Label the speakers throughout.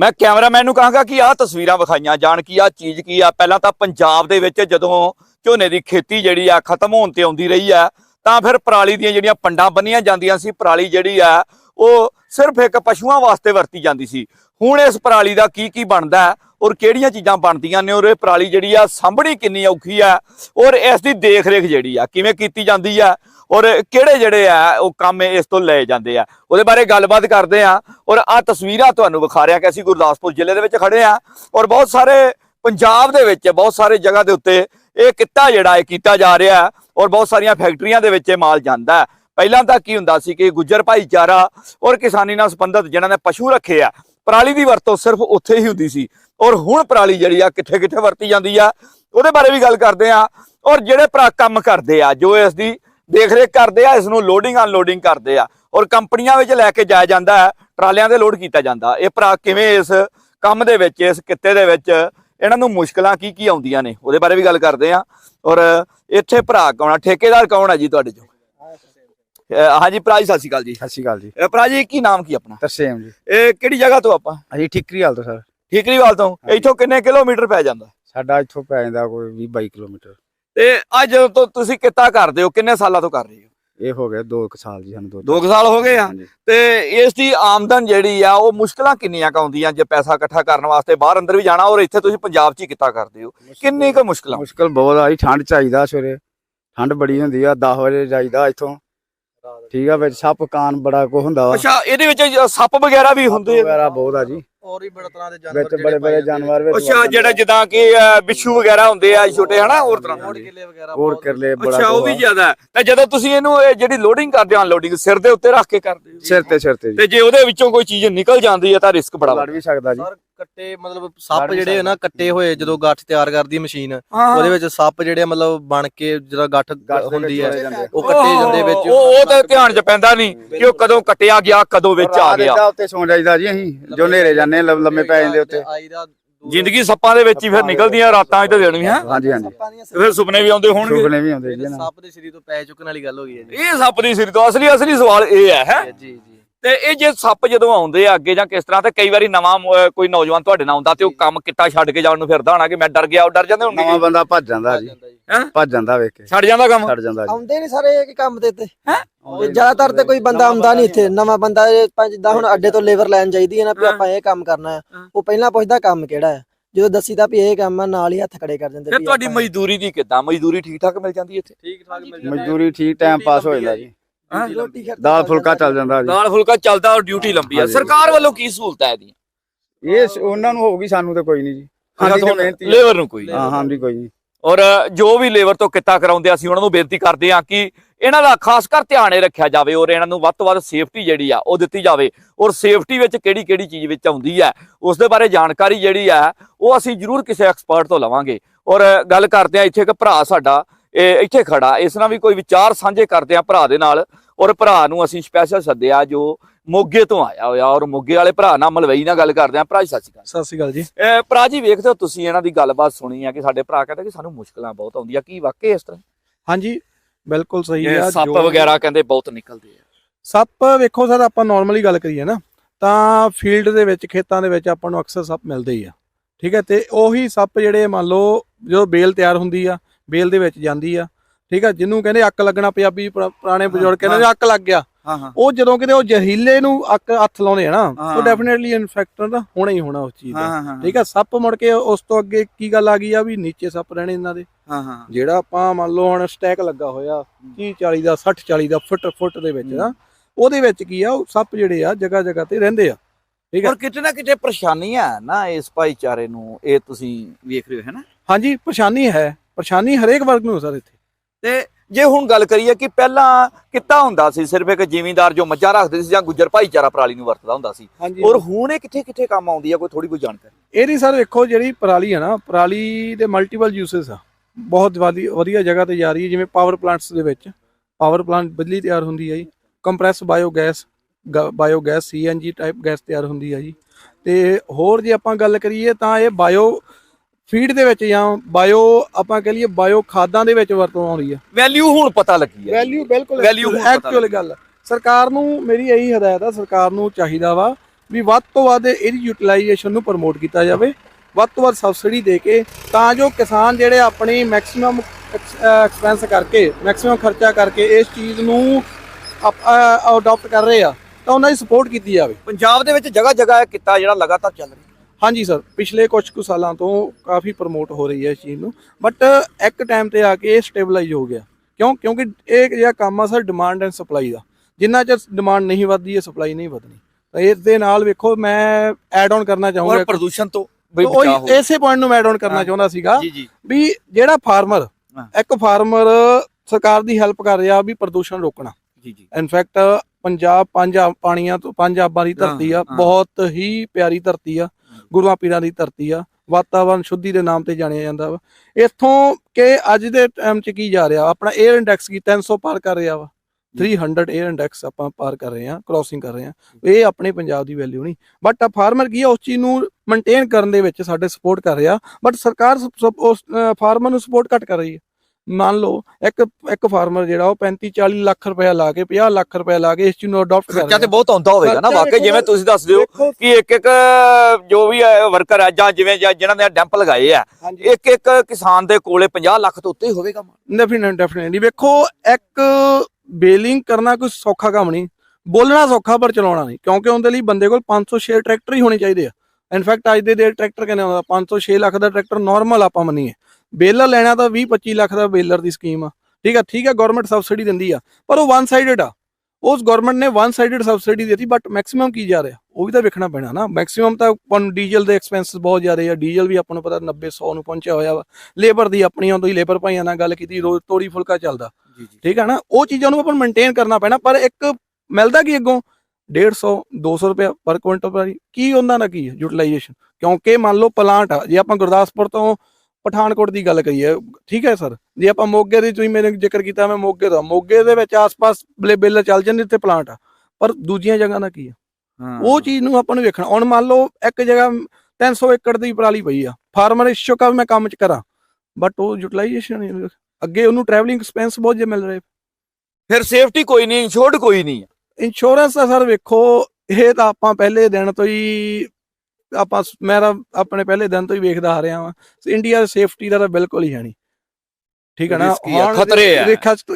Speaker 1: ਮੈਂ ਕੈਮਰਾਮੈਨ ਨੂੰ ਕਹਾਂਗਾ ਕਿ ਆਹ ਤਸਵੀਰਾਂ ਵਿਖਾਈਆਂ ਜਾਣ ਕਿ ਆਹ ਚੀਜ਼ ਕੀ ਆ। ਪਹਿਲਾਂ ਤਾਂ ਪੰਜਾਬ ਦੇ ਵਿੱਚ ਜਦੋਂ ਝੋਨੇ ਦੀ ਖੇਤੀ ਜਿਹੜੀ ਆ ਖਤਮ ਹੋਣ ਤੇ ਆਉਂਦੀ ਰਹੀ ਆ, ਤਾਂ ਫਿਰ ਪਰਾਲੀ ਦੀਆਂ ਜਿਹੜੀਆਂ ਪੰਡਾਂ ਬੰਨੀਆਂ ਜਾਂਦੀਆਂ ਸੀ, ਪਰਾਲੀ ਜਿਹੜੀ ਆ, ਉਹ ਸਿਰਫ ਇੱਕ ਪਸ਼ੂਆਂ ਵਾਸਤੇ ਵਰਤੀ ਜਾਂਦੀ ਸੀ। ਹੁਣ ਇਸ ਪਰਾਲੀ ਦਾ ਕੀ ਕੀ ਬਣਦਾ ਔਰ ਕਿਹੜੀਆਂ ਚੀਜ਼ਾਂ ਬਣਦੀਆਂ ਨੇ ਔਰ ਇਹ ਪਰਾਲੀ ਜਿਹੜੀ ਆ, ਸਾਂਭਣੀ ਕਿੰਨੀ ਔਖੀ ਆ ਔਰ ਇਸ ਦੀ ਦੇਖ ਰੇਖ ਜਿਹੜੀ ਆ, ਕਿਵੇਂ ਕੀਤੀ ਜਾਂਦੀ ਆ ਔਰ ਕਿਹੜੇ ਜਿਹੜੇ ਆ, ਉਹ ਕੰਮ ਇਸ ਤੋਂ ਲਏ ਜਾਂਦੇ ਆ। ਉਹਦੇ ਬਾਰੇ ਗੱਲਬਾਤ ਕਰਦੇ ਆ। ਔਰ ਆ ਤਸਵੀਰਾਂ ਤੁਹਾਨੂੰ ਵਿਖਾ ਰਿਹਾ ਕਿ ਅਸੀਂ ਗੁਰਦਾਸਪੁਰ ਜ਼ਿਲ੍ਹੇ ਦੇ ਵਿੱਚ ਖੜੇ ਆ। ਔਰ ਬਹੁਤ ਸਾਰੇ ਪੰਜਾਬ ਦੇ ਵਿੱਚ, ਬਹੁਤ ਸਾਰੇ ਜਗ੍ਹਾ ਦੇ ਉੱਤੇ ਇਹ ਕਿੱਤਾ ਜਿਹੜਾ ਹੈ ਕੀਤਾ ਜਾ ਰਿਹਾ ਔਰ ਬਹੁਤ ਸਾਰੀਆਂ ਫੈਕਟਰੀਆਂ ਦੇ ਵਿੱਚ ਇਹ ਮਾਲ ਜਾਂਦਾ ਪਹਿਲਾਂ ਤਾਂ ਕੀ ਹੁੰਦਾ ਸੀ ਕਿ ਗੁੱਜਰ ਭਾਈਚਾਰਾ ਔਰ ਕਿਸਾਨੀ ਨਾਲ ਸੰਬੰਧਿਤ ਜਿਹਨਾਂ ਨੇ ਪਸ਼ੂ ਰੱਖੇ ਆ, ਪਰਾਲੀ ਦੀ ਵਰਤੋਂ ਸਿਰਫ ਉੱਥੇ ਹੀ ਹੁੰਦੀ ਸੀ। ਔਰ ਹੁਣ ਪਰਾਲੀ ਜਿਹੜੀ ਆ ਕਿੱਥੇ ਕਿੱਥੇ ਵਰਤੀ ਜਾਂਦੀ ਆ। ਉਹਦੇ ਬਾਰੇ ਵੀ ਗੱਲ ਕਰਦੇ ਆ। ਔਰ ਜਿਹੜੇ ਭਰਾ ਕੰਮ ਕਰਦੇ ਆ, ਜੋ ਇਸ ਦੀ ਦੇਖ ਰੇਖ ਕਰਦੇ ਆ ਇਸ ਨੂੰ ਲੋਡਿੰਗ ਅਨਲੋਡਿੰਗ ਕਰਦੇ ਆ। ਔਰ ਕੰਪਨੀਆਂ ਵਿੱਚ ਲੈ ਕੇ ਜਾਇਆ ਜਾਂਦਾ ਹੈ ਟਰਾਲਿਆਂ ਤੇ ਲੋਡ ਕੀਤਾ ਜਾਂਦਾ। ਇਹ ਭਰਾ ਕਿਵੇਂ ਇਸ ਕੰਮ ਦੇ ਵਿੱਚ ਇਸ ਕਿੱਤੇ ਦੇ ਵਿੱਚ ਇਹਨਾਂ ਨੂੰ ਮੁਸ਼ਕਲਾਂ ਕੀ ਕੀ ਆਉਂਦੀਆਂ ਨੇ? ਉਹਦੇ ਬਾਰੇ ਵੀ ਗੱਲ ਕਰਦੇ ਆ। ਔਰ ਇੱਥੇ ਭਰਾ ਕੌਣ ਆ? ਠੇਕੇਦਾਰ ਕੌਣ ਆ ਜੀ ਤੁਹਾਡੇ ਚੋਂ? ਹਾਂਜੀ ਭਰਾ ਜੀ ਸਤਿ ਸ਼੍ਰੀ ਅਕਾਲ ਜੀ।
Speaker 2: ਸਤਿ ਸ਼੍ਰੀ ਅਕਾਲ ਜੀ।
Speaker 1: ਭਰਾ ਜੀ ਕੀ ਨਾਮ ਕੀ ਆਪਣਾ?
Speaker 2: ਤਰਸੇਮ ਜੀ।
Speaker 1: ਇਹ ਕਿਹੜੀ ਜਗ੍ਹਾ ਤੋਂ ਆਪਾਂ?
Speaker 2: ਅਸੀਂ ਠਿਕਰੀ ਹਾਲ ਤੋਂ ਸਰ।
Speaker 1: ਠੀਕਰੀਵਾਲ ਤੋਂ। ਇੱਥੋਂ ਕਿੰਨੇ ਕਿਲੋਮੀਟਰ ਪੈ ਜਾਂਦਾ?
Speaker 2: ਸਾਡਾ ਇੱਥੋਂ ਪੈ ਜਾਂਦਾ ਕੋਈ 20 22 ਕਿਲੋਮੀਟਰ।
Speaker 1: ਤੇ ਅੱਜ ਤੋਂ ਤੁਸੀਂ ਕਿੱਤਾ ਕਰਦੇ ਹੋ ਕਿੰਨੇ ਸਾਲਾਂ ਤੋਂ ਕਰ ਰਹੇ ਹੋ?
Speaker 2: ਇਹ ਹੋ ਗਿਆ 2 ਸਾਲ ਜੀ ਸਾਨੂੰ ਦੋ
Speaker 1: ਦੋ ਕੁ ਸਾਲ ਹੋ ਗਏ ਆ। ਤੇ ਇਸ ਦੀ ਆਮਦਨ ਜਿਹੜੀ ਆ ਉਹ ਮੁਸ਼ਕਲਾਂ ਕਿੰਨੀਆਂ ਕੁ ਆਉਂਦੀਆਂ ਜੇ ਪੈਸਾ ਇਕੱਠਾ ਕਰਨ ਵਾਸਤੇ ਬਾਹਰ ਅੰਦਰ ਵੀ ਜਾਣਾ ਔਰ ਇੱਥੇ ਤੁਸੀਂ ਪੰਜਾਬ 'ਚ ਹੀ ਕਿੱਤਾ ਕਰਦੇ ਹੋ? ਕਿੰਨੀ ਕੁ ਮੁਸ਼ਕਲਾਂ?
Speaker 2: ਮੁਸ਼ਕਲ ਬਹੁਤ ਆਈ ਠੰਡ ਚਾਹੀਦਾ ਸਵੇਰੇ। ਠੰਡ ਬੜੀ ਹੁੰਦੀ ਆ 10 ਵਜੇ ਜਾਈਦਾ ਇੱਥੋਂ। ਠੀਕ ਆ ਵਿੱਚ ਸੱਪ ਕਾਨ ਬੜਾ ਕੋ ਹੁੰਦਾ ਵਾ।
Speaker 1: ਅੱਛਾ ਇਹਦੇ ਵਿੱਚ ਸੱਪ ਵਗੈਰਾ ਵੀ ਹੁੰਦੇ ਆ?
Speaker 2: ਵਗੈਰਾ ਬਹੁਤ ਆ ਜੀ।
Speaker 3: ਹੋਰ ਵੀ ਬੜੇ ਤਰ੍ਹਾਂ ਦੇ ਜਾਨਵਰ
Speaker 2: ਵਿੱਚ ਬੜੇ ਬੜੇ ਜਾਨਵਰ ਵਿੱਚ
Speaker 1: ਅੱਛਾ ਜਿਹੜਾ ਜਿੱਦਾਂ ਕਿ ਬਿੱਛੂ ਵਗੈਰਾ ਹੁੰਦੇ ਆ ਛੋਟੇ ਹਨਾ ਹੋਰ ਤਰ੍ਹਾਂ।
Speaker 3: ਮੋੜ ਕਿਲੇ ਵਗੈਰਾ
Speaker 2: ਹੋਰ ਕਰਲੇ ਬੜਾ
Speaker 1: ਅੱਛਾ ਉਹ ਵੀ। ਜ਼ਿਆਦਾ। ਤੇ ਜਦੋਂ ਤੁਸੀਂ ਇਹਨੂੰ ਇਹ ਜਿਹੜੀ ਲੋਡਿੰਗ ਕਰਦੇ ਹੋ ਅਨਲੋਡਿੰਗ ਸਿਰ ਦੇ ਉੱਤੇ ਰੱਖ ਕੇ ਕਰਦੇ ਹੋ?
Speaker 2: ਸਿਰ ਤੇ ਸਿਰ ਤੇ ਜੀ।
Speaker 1: ਤੇ ਜੇ ਉਹਦੇ ਵਿੱਚੋਂ ਕੋਈ ਚੀਜ਼ ਨਿਕਲ ਜਾਂਦੀ ਹੈ ਤਾਂ ਰਿਸਕ ਬੜਾ
Speaker 2: ਲੜ ਵੀ ਸਕਦਾ ਜੀ।
Speaker 3: ਕੱਟੇ ਮਤਲਬ ਸੱਪ
Speaker 2: ਵੀ
Speaker 3: ਜਿਹੜੇ ਆ ਨਾ ਕੱਟੇ ਹੋਏ ਜਦੋਂ ਗੱਠ ਤਿਆਰ ਕਰਦੀ ਹੈ ਮਸ਼ੀਨ
Speaker 1: ਹਾਂ
Speaker 3: ਉਹਦੇ ਵਿੱਚ ਸੱਪ ਜਿਹੜੇ ਮਤਲਬ ਬਣ ਕੇ ਜਿਹੜਾ ਗੱਠ ਹੁੰਦੀ ਹੈ
Speaker 2: ਜਾਂਦੇ।
Speaker 3: ਉਹ ਕੱਟੇ ਜਾਂਦੇ ਵਿੱਚ।
Speaker 1: ਉਹ ਉਹ ਤਾਂ ਧਿਆਨ 'ਚ ਪੈਂਦਾ ਨਹੀਂ ਕਿ ਉਹ ਕਦੋਂ ਕੱਟਿਆ ਗਿਆ ਕਦੋਂ ਵਿੱਚ ਆ
Speaker 2: ਰਾਤ
Speaker 1: ਗਿਆ।
Speaker 2: ਏਦਾਂ ਉੱਤੇ ਸੌਂ ਜਾਈਦਾ ਜੀ ਅਸੀਂ ਜੋ ਨੇਰੇ ਜਾਂਦੇ ਲੰਮ- ਲੰਮੇ ਪੈ ਜਾਂਦੇ ਉੱਤੇ।
Speaker 1: ਜ਼ਿੰਦਗੀ ਸੱਪਾਂ ਦੇ ਵਿੱਚ ਹੀ ਫਿਰ ਨਿਕਲਦੀਆਂ ਰਾਤਾਂ ਇੱਥੇ ਦੇਣੀਆਂ।
Speaker 2: ਹਾਂਜੀ ਹਾਂਜੀ।
Speaker 3: ਸੱਪਾਂ ਦੀਆਂ
Speaker 1: ਫਿਰ ਸੁਪਨੇ ਵੀ ਆਉਂਦੇ ਹੋਣਗੇ।
Speaker 2: ਸੁਪਨੇ ਵੀ ਆਉਂਦੇ ਜੀ
Speaker 3: ਸੱਪ ਦੇ ਸਰੀਰ ਤੋਂ ਪੈ ਚੁੱਕਣ ਵਾਲੀ ਗੱਲ ਹੋ ਗਈ ਹੈ ਜੀ।
Speaker 1: ਇਹ ਸੱਪ ਦੀ ਸਿਰ ਤੋਂ ਅਸਲੀ ਅਸਲੀ ਸਵਾਲ ਇਹ ਹੈ ਹੈ?
Speaker 3: ਜੀ ਜੀ।
Speaker 1: ਤੇ ਇਹ ਜੇ ਸੱਪ ਜਦੋਂ ਆਉਂਦੇ ਆ ਅੱਗੇ ਜਾਂ ਕਿਸ ਤਰ੍ਹਾਂ ਤੇ ਕਈ ਵਾਰੀ ਨਵਾਂ ਕੋਈ ਨੌਜਵਾਨ ਤੁਹਾਡੇ ਨਾਲ ਆਉਂਦਾ ਤੇ ਉਹ ਕੰਮ ਕਿੱਤਾ ਛੱਡ ਕੇ ਜਾਣ ਨੂੰ ਫਿਰਦਾ ਹੋਣਾ ਕਿ ਮੈਂ ਡਰ ਗਿਆ ਉਹ ਡਰ ਜਾਂਦੇ
Speaker 2: ਨਵਾਂ
Speaker 1: ਹੋਣਗੇ
Speaker 2: ਬੰਦਾ ਭੱਜ ਜਾਂਦਾ ਜੀ। ਭੱਜ ਜਾਂਦਾ ਵੇਖ ਕੇ।
Speaker 1: ਛੱਡ ਜਾਂਦਾ ਕੰਮ?
Speaker 2: ਛੱਡ ਜਾਂਦਾ ਜੀ।
Speaker 4: ਆਉਂਦੇ ਨਹੀਂ ਸਾਰੇ ਇੱਕ ਕੰਮ ਦੇ ਤੇ ਜ਼ਿਆਦਾਤਰ ਤੇ ਕੋਈ ਬੰਦਾ ਆਉਂਦਾ ਨਹੀਂ ਇੱਥੇ। ਨਵਾਂ ਬੰਦਾ ਇਹ ਪੰਜ ਜਿੱਦਾਂ ਹੁਣ ਅੱਡੇ ਤੋਂ ਲੇਬਰ ਲੈਣ ਚਾਹੀਦੀ ਹੈ ਨਾ ਵੀ
Speaker 1: ਹਾਂ।
Speaker 4: ਆਪਾਂ ਇਹ ਕੰਮ ਕਰਨਾ ਹੈ।
Speaker 1: ਹਾਂ।
Speaker 4: ਉਹ ਪਹਿਲਾਂ ਪੁੱਛਦਾ ਕੰਮ ਕਿਹੜਾ ਹੈ? ਜਦੋਂ ਦੱਸੀਦਾ ਵੀ ਇਹ ਕੰਮ ਆ ਨਾਲ ਹੀ ਹੱਥ ਖੜੇ ਕਰ ਦਿੰਦੇ
Speaker 1: ਫਿਰ
Speaker 4: ਵੀ
Speaker 1: ਤੁਹਾਡੀ ਮਜ਼ਦੂਰੀ ਦੀ ਕਿੱਦਾਂ? ਮਜ਼ਦੂਰੀ ਠੀਕ ਠਾਕ ਮਿਲ ਜਾਂਦੀ ਇੱਥੇ?
Speaker 3: ਠੀਕ ਠਾਕ ਮਿਲ ਜਾਂਦਾ ਹੈ।
Speaker 2: ਮਜ਼ਦੂਰੀ ਠੀਕ ਟਾਈਮ ਪਾਸ ਹੋ ਜਾਂਦਾ ਜੀ।
Speaker 1: ਹਾਂ?
Speaker 4: ਰੋਟੀ ਖਰਚਾ
Speaker 2: ਦਾਲ ਫੁਲਕਾ ਚੱਲ ਜਾਂਦਾ ਜੀ।
Speaker 1: ਦਾਲ ਫੁਲਕਾ ਚੱਲਦਾ ਔਰ ਡਿਊਟੀ ਲੰਬੀ ਆ। ਸਰਕਾਰ ਵੱਲੋਂ ਕੀ ਸਹੂਲਤ ਹੈ ਇਹਦੀ
Speaker 2: ਇਹ ਸ- ਉਹਨਾਂ ਨੂੰ ਹੋਊਗੀ ਸਾਨੂੰ ਤਾਂ ਕੋਈ ਨਹੀਂ ਜੀ। ਸਾਡੀ ਤਾਂ ਮਿਹਨਤੀ ਆ।
Speaker 1: ਲੇਬਰ ਨੂੰ ਕੋਈ।
Speaker 2: ਹਾਂ ਹਾਂ ਵੀ ਕੋਈ ਨਹੀਂ।
Speaker 1: ਔਰ ਜੋ ਵੀ ਲੇਬਰ ਤੋਂ ਕਿੱਤਾ ਕਰਾਉਂਦੇ ਆ, ਅਸੀਂ ਉਹਨਾਂ ਨੂੰ ਬੇਨਤੀ ਕਰਦੇ ਹਾਂ ਕਿ ਇਹਨਾਂ ਦਾ ਖਾਸ ਕਰ ਧਿਆਨ ਇਹ ਰੱਖਿਆ ਜਾਵੇ ਔਰ ਇਹਨਾਂ ਨੂੰ ਵੱਧ ਤੋਂ ਵੱਧ ਸੇਫਟੀ ਜਿਹੜੀ ਆ ਉਹ ਦਿੱਤੀ ਜਾਵੇ। ਔਰ ਸੇਫਟੀ ਵਿੱਚ ਕਿਹੜੀ ਕਿਹੜੀ ਚੀਜ਼ ਵਿੱਚ ਆਉਂਦੀ ਹੈ ਉਸ ਦੇ ਬਾਰੇ ਜਾਣਕਾਰੀ ਜਿਹੜੀ ਆ ਉਹ ਅਸੀਂ ਜ਼ਰੂਰ ਕਿਸੇ ਐਕਸਪਰਟ ਤੋਂ ਲਵਾਂਗੇ। ਔਰ ਗੱਲ ਕਰਦੇ ਆ ਇੱਥੇ ਇੱਕ ਭਰਾ ਸਾਡਾ ਇਹ ਇੱਥੇ ਖੜਾ ਇਸ ਨਾਲ ਵੀ ਕੋਈ ਵਿਚਾਰ ਸਾਂਝੇ ਕਰਦੇ ਆ ਭਰਾ ਦੇ ਨਾਲ ਔਰ ਭਰਾ ਨੂੰ ਅਸੀਂ ਸਪੈਸ਼ਲ ਸੱਦਿਆ ਜੋ ਮੋਗੇ ਤੋਂ ਆਇਆ ਹੋਇਆ ਔਰ ਮੋਗੇ ਵਾਲੇ ਭਰਾ ਨਾਲ ਮਲਵਈ ਨਾਲ ਗੱਲ ਕਰਦੇ ਆ। ਭਰਾ ਜੀ ਸਤਿ ਸ਼੍ਰੀ ਅਕਾਲ।
Speaker 3: ਸਤਿ ਸ਼੍ਰੀ ਅਕਾਲ ਜੀ।
Speaker 1: ਭਰਾ ਜੀ ਵੇਖਦੇ ਹੋ ਤੁਸੀਂ ਇਹਨਾਂ ਦੀ ਗੱਲਬਾਤ ਸੁਣੀ ਆ ਕਿ ਸਾਡੇ ਭਰਾ ਕਹਿੰਦੇ ਕਿ ਸਾਨੂੰ ਮੁਸ਼ਕਲਾਂ ਬਹੁਤ ਆਉਂਦੀਆਂ ਕੀ ਵਾਕਈ ਇਸ ਤਰ੍ਹਾਂ?
Speaker 5: ਹਾਂਜੀ ਬਿਲਕੁਲ ਸਹੀ ਆ
Speaker 1: ਸੱਪ ਵਗੈਰਾ ਕਹਿੰਦੇ ਬਹੁਤ ਨਿਕਲਦੇ ਆ।
Speaker 5: ਸੱਪ ਵੇਖੋ ਸਰ ਆਪਾਂ ਨਾਰਮਲੀ ਗੱਲ ਕਰੀਏ ਨਾ ਤਾਂ ਫੀਲਡ ਦੇ ਵਿੱਚ ਖੇਤਾਂ ਦੇ ਵਿੱਚ ਆਪਾਂ ਨੂੰ ਅਕਸਰ ਸੱਪ ਮਿਲਦੇ ਹੀ ਆ। ਠੀਕ ਹੈ ਤੇ ਉਹੀ ਸੱਪ ਜਿਹੜੇ ਮੰਨ ਲਓ ਜਦੋਂ ਬੇਲ ਤਿਆਰ ਹੁੰਦੀ ਆ ਬੇਲ ਦੇ ਵਿੱਚ ਜਾਂਦੀ ਆ। ਠੀਕ ਆ ਜਿਹਨੂੰ ਕਹਿੰਦੇ ਅੱਕ ਲੱਗਣਾ ਪੰਜਾਬੀ ਪੁਰਾ- ਪੁਰਾਣੇ ਬਜ਼ੁਰਗ ਕਹਿੰਦੇ ਅੱਕ ਲੱਗ ਗਿਆ। ਉਹ ਜਦੋਂ ਕਿਤੇ ਉਹ ਜ਼ਹਿਰੀਲੇ ਨੂੰ ਅੱਕ ਹੱਥ ਲਾਉਂਦੇ ਆ ਨਾ। ਉਹ ਡੈਫੀਨਿਟਲੀ ਇਨਫੈਕਟਰ ਦਾ ਹੋਣਾ ਹੀ ਹੋਣਾ ਉਸ ਚੀਜ਼ ਦਾ। ਠੀਕ ਆ ਸੱਪ ਮੁੜ ਕੇ ਉਸ ਤੋਂ ਅੱਗੇ ਕੀ ਗੱਲ ਆ ਗਈ ਆ ਵੀ ਨੀਚੇ ਸੱਪ ਰਹਿਣੇ ਇਹਨਾਂ ਦੇ। ਜਿਹੜਾ ਆਪਾਂ ਮੰਨ ਲਓ ਹੁਣ ਸਟੈਕ ਲੱਗਾ ਹੋਇਆ 30 40 ਦਾ 60 40 ਦਾ ਫੁੱਟ ਫੁੱਟ ਦੇ ਵਿੱਚ ਨਾ ਉਹਦੇ ਵਿੱਚ ਕੀ ਆ ਉਹ ਸੱਪ ਜਿਹੜੇ ਆ ਜਗ੍ਹਾ ਜਗ੍ਹਾ ਤੇ ਰਹਿੰਦੇ ਆ। ਠੀਕ ਹੈ
Speaker 1: ਔਰ ਕਿਤੇ ਨਾ ਕਿਤੇ ਪਰੇਸ਼ਾਨੀ ਹੈ ਨਾ ਇਸ ਭਾਈਚਾਰੇ ਨੂੰ ਇਹ ਤੁਸੀਂ ਵੇਖ ਰਹੇ ਹੋ ਹੈ ਨਾ?
Speaker 5: ਹਾਂਜੀ ਪਰੇਸ਼ਾਨੀ ਹੈ। ਪਰੇਸ਼ਾਨੀ ਹਰੇਕ ਵਰਗ ਨੂੰ ਸਰ ਇੱਥੇ।
Speaker 1: ਤੇ ਜੇ ਹੁਣ ਗੱਲ ਕਰੀਏ ਕਿ ਪਹਿਲਾਂ ਕਿੱਤਾ ਹੁੰਦਾ ਸੀ ਸਿਰਫ ਇੱਕ ਜ਼ਿਮੀਂਦਾਰ ਜੋ ਮੱਝਾਂ ਰੱਖਦੇ ਸੀ ਜਾਂ ਗੁੱਜਰ ਭਾਈਚਾਰਾ ਪਰਾਲੀ ਨੂੰ ਵਰਤਦਾ ਹੁੰਦਾ ਸੀ। ਔਰ ਹੁਣ ਇਹ ਕਿੱਥੇ ਕਿੱਥੇ ਕੰਮ ਆਉਂਦੀ ਆ ਕੋਈ ਥੋੜੀ ਕੋਈ ਜਾਣਕਾਰੀ?
Speaker 5: ਇਹਦੀ ਸਰ ਵੇਖੋ ਜਿਹੜੀ ਪਰਾਲੀ ਆ ਨਾ ਪਰਾਲੀ ਦੇ ਮਲਟੀਪਲ ਯੂਸਸ ਆ। ਬਹੁਤ ਵਧੀ- ਵਧੀਆ ਜਗ੍ਹਾ ਤੇ ਜਾ ਰਹੀ ਹੈ ਜਿਵੇਂ ਪਾਵਰ ਪਲਾਂਟਸ ਦੇ ਵਿੱਚ। ਪਾਵਰ ਪਲਾਂਟ ਬਿਜਲੀ ਤਿਆਰ ਹੁੰਦੀ ਹੈ ਜੀ compress biogas biogas CNG type gas ਤਿਆਰ ਹੁੰਦੀ ਹੈ ਜੀ। ਤੇ ਹੋਰ ਜੇ ਆਪਾਂ ਗੱਲ ਕਰੀਏ ਤਾਂ ਇਹ ਬਾਇਓ ਫੀਡ ਦੇ ਵਿੱਚ ਜਾਂ ਬਾਇਓ ਆਪਾਂ ਕਹ ਲਈਏ ਬਾਇਓ ਖਾਦਾਂ ਦੇ ਵਿੱਚ ਵਰਤੋਂ ਆਉਂਦੀ ਹੈ
Speaker 1: ਵੈਲਿਊ ਹੁਣ ਪਤਾ ਲੱਗੀ ਹੈ
Speaker 5: ਵੈਲਿਊ ਬਿਲਕੁਲ
Speaker 1: ਪਤਾ
Speaker 5: ਐਕਚੁਅਲ ਗੱਲ। ਸਰਕਾਰ ਨੂੰ ਮੇਰੀ ਇਹੀ ਹਦਾਇਤ ਆ ਸਰਕਾਰ ਨੂੰ ਚਾਹੀਦਾ ਵਾ ਵੀ ਵੱਧ ਤੋਂ ਵੱਧ ਇਹਦੀ ਯੂਟਿਲਾਈਜੇਸ਼ਨ ਨੂੰ ਪ੍ਰਮੋਟ ਕੀਤਾ ਜਾਵੇ ਵੱਧ ਤੋਂ ਵੱਧ ਸਬਸਿਡੀ ਦੇ ਕੇ ਤਾਂ ਜੋ ਕਿਸਾਨ ਜਿਹੜੇ ਆਪਣੀ ਮੈਕਸਿਮਮ ਐਕਸਪੈਂਸ ਕਰਕੇ ਮੈਕਸਿਮਮ ਖਰਚਾ ਕਰਕੇ ਇਸ ਚੀਜ਼ ਨੂੰ ਅਡਾਪਟ ਕਰ ਰਹੇ ਆ ਤਾਂ ਉਹਨਾਂ ਦੀ ਸਪੋਰਟ ਕੀਤੀ ਜਾਵੇ।
Speaker 1: ਪੰਜਾਬ ਦੇ ਵਿੱਚ ਜਗ੍ਹਾ ਜਗ੍ਹਾ ਇਹ ਕਿੱਤਾ ਜਿਹੜਾ ਲਗਾਤਾਰ ਚੱਲ ਰਿਹਾ।
Speaker 5: ਹਾਂਜੀ ਸਰ ਪਿਛਲੇ ਕੁਝ ਕੁ ਸਾਲਾਂ ਤੋਂ ਕਾਫੀ ਪ੍ਰਮੋਟ ਹੋ ਰਹੀ ਹੈ ਇਸ ਚੀਜ਼ ਨੂੰ ਬਟ ਇੱਕ ਟਾਈਮ ਤੇ ਆ ਕੇ ਇਹ ਸਟੇਬਲਾਈਜ਼ ਹੋ ਗਿਆ। ਕਿਉਂ? ਕਿਉਂਕਿ ਇਹ ਜਿਹੜਾ ਕੰਮ ਆ ਸਰ ਡਿਮਾਂਡ ਐਂਡ ਸਪਲਾਈ ਦਾ। ਜਿੰਨਾ ਚਿਰ ਡਿਮਾਂਡ ਨਹੀਂ ਵੱਧਦੀ ਹੈ ਸਪਲਾਈ ਨਹੀਂ ਵਧਣੀ। ਤਾਂ ਇਸ ਦੇ ਨਾਲ ਵੇਖੋ ਮੈਂ ਐਡ ਆਨ ਕਰਨਾ ਚਾਹੂੰਗਾ
Speaker 1: ਪ੍ਰਦੂਸ਼ਣ ਤੋਂ ਬਈ ਬਚਾਅ ਹੋ
Speaker 5: ਇਸੇ ਪੁਆਇੰਟ ਨੂੰ ਮੈਂ ਐਡ ਆਨ ਕਰਨਾ। ਚਾਹੁੰਦਾ ਸੀਗਾ ਵੀ ਜਿਹੜਾ ਫਾਰਮਰ। ਇੱਕ ਫਾਰਮਰ ਸਰਕਾਰ ਦੀ ਹੈਲਪ ਕਰ ਰਿਹਾ ਵੀ ਪ੍ਰਦੂਸ਼ਣ ਰੋਕਣਾ।
Speaker 1: ਜੀ ਜੀ।
Speaker 5: ਇਨਫੈਕਟ ਪੰਜਾਬ ਪੰਜ ਪਾਣੀਆਂ ਤੋਂ ਪੰਜ ਆਬਾਂ ਦੀ ਧਰਤੀ ਆ। ਬਹੁਤ ਹੀ ਪਿਆਰੀ ਧਰਤੀ ਆ। ਗੁਰੂਆਂ ਪੀਰਾਂ ਦੀ ਧਰਤੀ ਆ ਵਾਤਾਵਰਣ ਸ਼ੁੱਧੀ ਦੇ ਨਾਮ ਤੇ ਜਾਣਿਆ ਜਾਂਦਾ ਵਾ। ਇੱਥੋਂ ਕਿ ਅੱਜ ਦੇ ਟਾਈਮ 'ਚ ਕੀ ਜਾ ਰਿਹਾ ਆਪਣਾ 에ਅਰ ਇੰਡੈਕਸ ਕੀ 300 ਪਾਰ ਕਰ ਰਿਹਾ ਵਾ। 300 에ਅਰ ਇੰਡੈਕਸ ਆਪਾਂ ਪਾਰ ਕਰ ਰਹੇ ਆ ਕ੍ਰਾਸਿੰਗ ਕਰ ਰਹੇ ਆ ਇਹ ਆਪਣੇ ਪੰਜਾਬ ਦੀ ਵੈਲਿਊ ਨਹੀਂ। ਬਟ ਆ ਫਾਰਮਰ ਕੀ ਆ ਉਸ ਚੀਜ਼ ਨੂੰ ਮੇਨਟੇਨ ਕਰਨ ਦੇ ਵਿੱਚ ਸਾਡੇ ਸਪੋਰਟ ਕਰ ਰਿਹਾ। ਬਟ ਸਰਕਾਰ ਉਸ ਫਾਰਮਰ ਨੂੰ ਸਪੋਰਟ ਘੱਟ ਕਰ ਰਹੀ ਹੈ। ਮੰਨ ਲਓ ਇੱਕ ਇੱਕ ਫਾਰਮਰ ਜਿਹੜਾ ਉਹ 35 40 ਲੱਖ ਰੁਪਏ ਲਾ ਕੇ 50 ਲੱਖ ਰੁਪਏ ਲਾ ਕੇ ਇਸ ਚੀਜ਼ ਨੂੰ ਅਡਾਪਟ ਕਰ
Speaker 1: ਤੇ
Speaker 5: ਰਿਹਾ।
Speaker 1: ਬਹੁਤ ਆਉਂਦਾ ਹੋਵੇਗਾ ਨਾ ਵਾਕਈ ਜਿਵੇਂ ਤੁਸੀਂ ਦੱਸਦੇ ਹੋ ਕਿ ਇੱਕ ਇੱਕ ਜੋ ਵੀ ਵਰਕਰ ਹੈ ਜਾਂ ਜਿਵੇਂ ਜਾਂ ਜਿਨ੍ਹਾਂ ਨੇ ਡੈਂਪ ਲਗਾਏ ਆ ਇੱਕ ਇੱਕ ਕਿਸਾਨ ਦੇ ਕੋਲੇ 50 ਲੱਖ ਤੋਂ ਉੱਤੇ ਹੀ ਹੋਵੇਗਾ
Speaker 5: ਡੈਫੀਨਿਟ ਡੈਫੀਨਿਟਲੀ ਵੇਖੋ ਇੱਕ ਬੇਲਿੰਗ ਕਰਨਾ ਕੋਈ ਸੌਖਾ ਕੰਮ ਨਹੀਂ ਬੋਲਣਾ ਸੌਖਾ ਪਰ ਚਲਾਉਣਾ ਨਹੀਂ ਕਿਉਂਕਿ ਉਹਦੇ ਲਈ ਬੰਦੇ ਕੋਲ 506 ਟਰੈਕਟਰ ਹੀ ਹੋਣੇ ਚਾਹੀਦੇ ਆ। ਇਨਫੈਕਟ ਅੱਜ ਦੇ ਦੇ ਟਰੈਕਟਰ ਕਿੰਨੇ ਆਉਂਦਾ? 506 ਲੱਖ ਦਾ ਟਰੈਕਟਰ ਨਾਰਮਲ ਆਪਾਂ ਮੰਨੀਏ। ਬੇਲਰ ਲੈਣਾ ਤਾਂ 20 25 ਲੱਖ ਦਾ ਬੇਲਰ ਦੀ ਸਕੀਮ ਆ। ਠੀਕ ਆ ਠੀਕ ਆ ਗਵਰਨਮੈਂਟ ਸਬਸਿਡੀ ਦਿੰਦੀ ਆ ਪਰ ਉਹ ਵਨ ਸਾਈਡਡ ਆ। ਉਸ ਗਵਰਨਮੈਂਟ ਨੇ ਵਨ ਸਾਈਡਡ ਸਬਸਿਡੀ ਦਿੱਤੀ ਬਟ ਮੈਕਸਿਮਮ ਕੀ ਜਾ ਰਿਹਾ? ਉਹ ਵੀ ਤਾਂ ਵੇਖਣਾ ਪੈਣਾ ਨਾ। ਮੈਕਸਿਮਮ ਤਾਂ ਆਪਾਂ ਨੂੰ ਡੀਜ਼ਲ ਦੇ ਐਕਸਪੈਂਸਸ ਬਹੁਤ ਜ਼ਿਆਦਾ ਆ। ਡੀਜ਼ਲ ਵੀ ਆਪਾਂ ਨੂੰ ਪਤਾ 90 100 ਨੂੰ ਪਹੁੰਚਿਆ ਹੋਇਆ ਵਾ। ਲੇਬਰ ਦੀ ਆਪਣੀ ਆਉਂਦੀ ਹੀ ਲੇਬਰ ਭਾਈਆਂ ਨਾਲ ਗੱਲ ਕੀਤੀ ਰੋਜ਼ ਤੋੜੀ ਫੁਲਕਾ ਚੱਲਦਾ। ਠੀਕ ਹੈ ਨਾ? ਉਹ ਚੀਜ਼ਾਂ ਨੂੰ ਆਪਾਂ ਨੂੰ ਮੇਨਟੇਨ ਕਰਨਾ ਪੈਣਾ ਪਰ ਇੱਕ ਮਿਲਦਾ ਕੀ ਅੱਗੋਂ? 150 200 ਰੁਪਏ ਪਰ ਕੁਇੰਟਲ ਪਰ ਕੀ ਉਹਨਾਂ ਦਾ ਕੀ ਹੈ? ਯੂਟਿਲਾਈਜੇਸ਼ਨ ਕਿਉਂਕਿ ਮੰਨ ਲਓ ਪਲਾਂਟ ਆ ਜੇ ਆਪਾਂ ਗੁਰਦਾਸਪੁਰ ਤੋਂ ਪਠਾਨਕੋਟ ਦੀ ਗੱਲ ਕਰੀਏ ਠੀਕ ਹੈ ਸਰ? ਜੇ ਆਪਾਂ ਮੋਗੇ ਦੀ ਤੁਸੀਂ ਮੇਰੇ ਜ਼ਿਕਰ ਕੀਤਾ ਮੈਂ ਮੋਗੇ ਦਾ ਮੋਗੇ ਦੇ ਵਿੱਚ ਆਸ-ਪਾਸ ਬਲੇ ਬਿੱਲ ਚੱਲ ਜਾਂਦੇ ਤੇ ਪਲਾਂਟ ਆ ਪਰ ਦੂਜੀਆਂ ਜਗ੍ਹਾ ਦਾ ਕੀ ਆ? ਉਹ ਚੀਜ਼ ਨੂੰ ਆਪਾਂ ਨੂੰ ਵੇਖਣਾ ਹੁਣ ਮੰਨ ਲਓ ਇੱਕ ਜਗ੍ਹਾ 300 ਏਕੜ ਦੀ ਪਰਾਲੀ ਪਈ ਆ ਫਾਰਮਰ ਇਸ਼ੂਕਾ ਮੈਂ ਕੰਮ ਚ ਕਰਾਂ ਬਟ ਉਹ ਯੂਟਿਲਾਈਜੇਸ਼ਨ ਅੱਗੇ ਉਹਨੂੰ ਟਰੈਵਲਿੰਗ ਐਕਸਪੈਂਸ ਬਹੁਤ ਜੇ ਮਿਲ ਰਹੇ।
Speaker 1: ਫਿਰ ਸੇਫਟੀ ਕੋਈ ਨਹੀਂ ਇੰਸ਼ੋਰਡ ਕੋਈ ਨਹੀਂ।
Speaker 5: ਇੰਸ਼ੋਰੈਂਸ ਦਾ ਸਰ ਵੇਖੋ ਇਹ ਤਾਂ ਆਪਾਂ ਪਹਿਲੇ ਦਿਨ ਤੋਂ ਹੀ ਆਪਾਂ ਮੈਂ ਤਾਂ ਆਪਣੇ ਪਹਿਲੇ ਦਿਨ ਤੋਂ ਹੀ ਵੇਖਦਾ ਆ ਰਿਹਾ ਹਾਂ ਇੰਡੀਆ ਸੇਫਟੀ ਦਾ ਤਾਂ ਬਿਲਕੁਲ ਹੀ ਹੈ ਨਹੀਂ। ਠੀਕ ਹੈ ਨਾ?
Speaker 1: ਖਤਰੇ ਆ।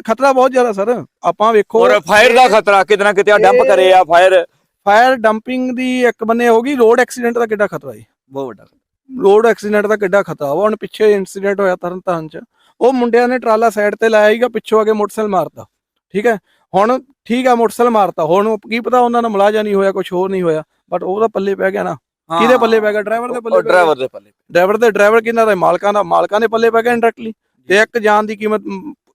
Speaker 5: ਖਤਰਾ ਬਹੁਤ ਜ਼ਿਆਦਾ ਸਰ। ਆਪਾਂ ਵੇਖੋ
Speaker 1: ਔਰ ਫਾਇਰ ਦਾ ਖਤਰਾ ਕਿਤੇ ਨਾ ਕਿਤੇ ਡੰਪ ਕਰੇ ਆ ਫਾਇਰ
Speaker 5: ਫਾਇਰ ਡੰਪਿੰਗ ਦੀ ਇੱਕ ਬੰਨੇ ਹੋਗੀ ਰੋਡ ਐਕਸੀਡੈਂਟ ਦਾ ਕਿੱਡਾ ਖਤਰਾ ਹੈ
Speaker 1: ਬਹੁਤ ਵੱਡਾ।
Speaker 5: ਰੋਡ ਐਕਸੀਡੈਂਟ ਦਾ ਕਿੱਡਾ ਖਤਰਾ ਵਾ। ਹੁਣ ਪਿੱਛੇ ਇਨਸੀਡੈਂਟ ਹੋਇਆ ਤਰਨਤਾਰਨ ਚ। ਉਹ ਮੁੰਡਿਆਂ ਨੇ ਟਰਾਲਾ ਸਾਈਡ ਤੇ ਲਾਇਆ ਸੀਗਾ ਪਿੱਛੋਂ ਕੇ ਮੋਟਰਸਾਈਕਲ ਮਾਰਤਾ। ਠੀਕ ਹੈ? ਹੁਣ ਠੀਕ ਆ ਮੋਟਰਸਾਈਕਲ ਮਾਰਤਾ। ਹੁਣ ਉਹ ਕੀ ਪਤਾ ਉਹਨਾਂ ਨਾਲ ਮੁਲਾਜ਼ਾ ਨਹੀਂ ਹੋਇਆ ਕੁਝ ਹੋਰ ਨਹੀਂ ਹੋਇਆ। ਬਟ ਉਹਦਾ ਪੱਲੇ ਪੈ ਗਿਆ ਨਾ। ਕਿਹਦੇ ਪੱਲੇ ਪੈ ਗਿਆ? ਡਰਾਈਵਰ ਦੇ ਪੱਲੇ
Speaker 1: ਡਰਾਈਵਰ ਦੇ ਪੱਲੇ
Speaker 5: ਡਰਾਈਵਰ ਦੇ ਡਰਾਈਵਰ ਕਿਹਨਾਂ ਦਾ? ਮਾਲਕਾਂ ਦਾ ਮਾਲਕਾਂ ਦੇ ਪੱਲੇ ਪੈ ਗਿਆ ਇੰਡਾਇਰੈਕਟਲੀ ਤੇ ਇੱਕ ਜਾਨ ਦੀ ਕੀਮਤ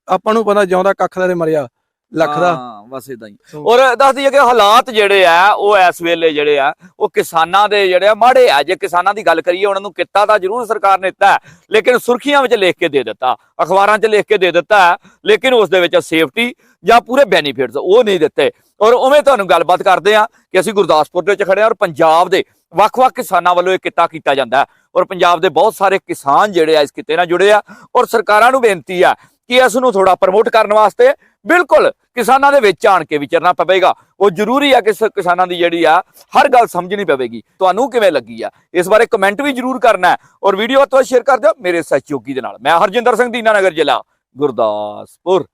Speaker 5: ਆਪਾਂ ਨੂੰ ਪਤਾ ਜਿਉਂਦਾ ਕੱਖ ਦਾ ਤੇ ਮਰਿਆ ਲੱਖ ਦਾ।
Speaker 1: ਹਾਂ ਬਸ ਇਦਾਂ ਹੀ। ਔਰ ਦੱਸ ਦਈਏ ਕਿ ਹਾਲਾਤ ਜਿਹੜੇ ਆ ਉਹ ਇਸ ਵੇਲੇ ਜਿਹੜੇ ਆ ਉਹ ਕਿਸਾਨਾਂ ਦੇ ਜਿਹੜੇ ਆ ਮਾੜੇ ਆ। ਜੇ ਕਿਸਾਨਾਂ ਦੀ ਗੱਲ ਕਰੀਏ ਉਹਨਾਂ ਨੂੰ ਕਿੱਤਾ ਤਾਂ ਜ਼ਰੂਰ ਸਰਕਾਰ ਨੇ ਦਿੱਤਾ ਹੈ, ਲੇਕਿਨ ਸੁਰਖੀਆਂ ਵਿੱਚ ਲਿਖ ਕੇ ਦੇ ਦਿੱਤਾ ਅਖਬਾਰਾਂ 'ਚ ਲਿਖ ਕੇ ਦੇ ਦਿੱਤਾ ਹੈ, ਲੇਕਿਨ ਉਸ ਦੇ ਵਿੱਚ ਸੇਫਟੀ ਜਾਂ ਪੂਰੇ ਬੈਨੀਫਿਟਸ ਉਹ ਨਹੀਂ ਦਿੱਤੇ। ਔਰ ਉਵੇਂ ਤੁਹਾਨੂੰ ਗੱਲਬਾਤ ਕਰਦੇ ਆ ਕਿ ਅਸੀਂ ਗੁਰਦਾਸਪੁਰ ਦੇ ਵਿੱਚ ਖੜੇ ਆ ਔਰ ਪੰਜਾਬ ਦੇ ਵੱਖ-ਵੱਖ ਕਿਸਾਨਾਂ ਵੱਲੋਂ ਇਹ ਕਿੱਤਾ ਕੀਤਾ ਜਾਂਦਾ ਔਰ ਪੰਜਾਬ ਦੇ ਬਹੁਤ ਸਾਰੇ ਕਿਸਾਨ ਜਿਹੜੇ ਆ ਇਸ ਕਿੱਤੇ ਨਾਲ ਜੁੜੇ ਆ ਔਰ ਸਰਕਾਰਾਂ ਨੂੰ ਬੇਨਤੀ ਆ ਕਿ ਇਸ ਨੂੰ ਥੋੜਾ ਪ੍ਰਮੋਟ ਕਰਨ ਵਾਸਤੇ ਬਿਲਕੁਲ ਕਿਸਾਨਾਂ ਦੇ ਵਿੱਚ ਆਣ ਕੇ ਵਿਚਰਨਾ ਪਵੇਗਾ। ਉਹ ਜ਼ਰੂਰੀ ਆ ਕਿ ਕਿਸਾਨਾਂ ਦੀ ਜਿਹੜੀ ਆ ਹਰ ਗੱਲ ਸਮਝਣੀ ਪਵੇਗੀ। ਤੁਹਾਨੂੰ ਕਿਵੇਂ ਲੱਗੀ ਆ? ਇਸ ਬਾਰੇ ਕਮੈਂਟ ਵੀ ਜ਼ਰੂਰ ਕਰਨਾ ਔਰ ਵੀਡੀਓ ਤੋਂ ਸ਼ੇਅਰ ਕਰ ਦਿਓ ਮੇਰੇ ਸਹਿਯੋਗੀ ਦੇ ਨਾਲ। ਮੈਂ ਹਰਜਿੰਦਰ ਸਿੰਘ ਦੀਨਾਨਗਰ ਜ਼ਿਲ੍ਹਾ, ਗੁਰਦਾਸਪੁਰ।